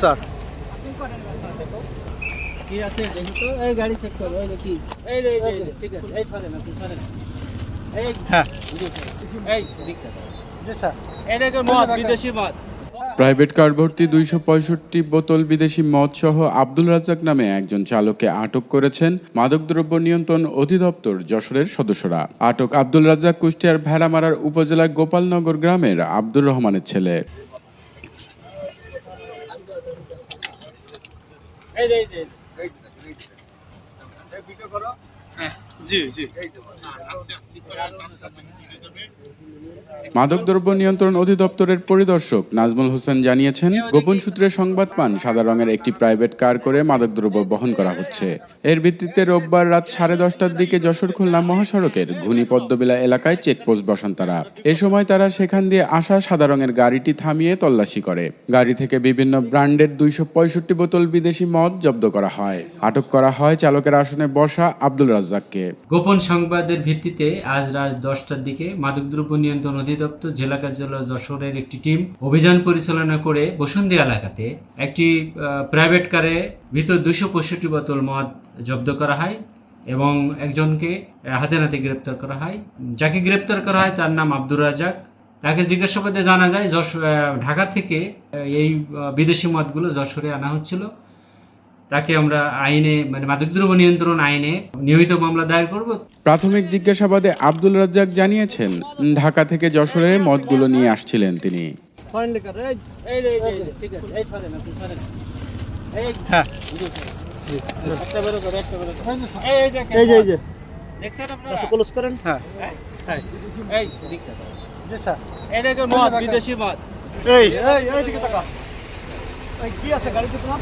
Sir. কি আছে? দেখি এই গাড়ি চেক করো এই দেখি এই এই ঠিক আছে। এই সরেন আপনি সরেন। এই হ্যাঁ। এই জি স্যার। এই দেখো মদ বিদেশি মদ। প্রাইভেট কার ভর্তি দুইশো পঁয়ষট্টি বোতল বিদেশি মদ সহ আব্দুল রাজ্জাক নামে একজন চালককে আটক করেছেন মাদকদ্রব্য নিয়ন্ত্রণ অধিদপ্তর যশোরের সদস্যরা। আটক আব্দুল রাজ্জাক কুষ্টিয়ার ভেড়ামারার উপজেলার গোপালনগর গ্রামের আব্দুর রহমানের ছেলে। এই যে এই রে ভিডিও জি মাদকদ্রব্য নিয়ন্ত্রণ অধিদপ্তরের পরিদর্শক নাজমুল হোসেন জানিয়েছেন, গোপন সূত্রে সংবাদ পান, সাদা রঙের একটি প্রাইভেট কার করে মাদকদ্রব্য বহন করা হচ্ছে। এর ভিত্তিতে রোববার রাত সাড়ে দশটার দিকে যশোর খুলনা মহাসড়কের ঘুনি পদ্মবিলা এলাকায় চেকপোস্ট বসান তারা। এ সময় তারা সেখান দিয়ে আসা সাদা রঙের গাড়িটি থামিয়ে তল্লাশি করে। গাড়ি থেকে বিভিন্ন ব্র্যান্ডের দুইশো পঁয়ষট্টি বোতল বিদেশি মদ জব্দ করা হয়। আটক করা হয় চালকের আসনে বসা আব্দুল রাজ্জাককে গোপন সংবাদের ভিত্তিতে আজ রাত দশটার দিকে মাদকদ্রব্য নিয়ন্ত্রণ অধিদপ্তর জেলা কার্যালয় যশোরের একটি টিম অভিযান পরিচালনা করে বসুন্ধি এলাকাতে একটি প্রাইভেট কারে ভিতর দুশো পঁয়ষট্টি বোতল মদ জব্দ করা হয় এবং একজনকে হাতে নাতে গ্রেপ্তার করা হয়। যাকে গ্রেপ্তার করা হয় তার নাম আব্দুর রাজাক তাকে জিজ্ঞাসাবাদে জানা যায় যশ আহ, ঢাকা থেকে এই বিদেশি মদগুলো যশোরে আনা হচ্ছিল। তাকে আমরা আইনে মানে মাদকদ্রব্য নিয়ন্ত্রণ আইনে নিয়মিত মামলা দায়ের করব। প্রাথমিক জিজ্ঞাসাবাদে আব্দুল রাজ্জাক জানিয়েছেন ঢাকা থেকে যশোরে মদগুলো নিয়ে আসছিলেন তিনি। হ্যাঁ। হ্যাঁ হ্যাঁ বিদেশি মদ। এই কি আছে গাড়িতে তোমার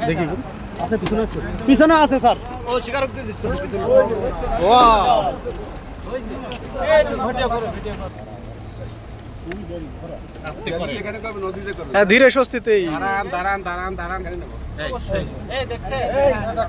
দেখি আছে পিছনে আছে পিছনে আছে স্যার ও স্বীকারোক্তি দিচ্ছে হ্যাঁ ধীরে স্বস্তিতেই দেখছে দুইজনে দুইজনে ভাই এই ভাই যাও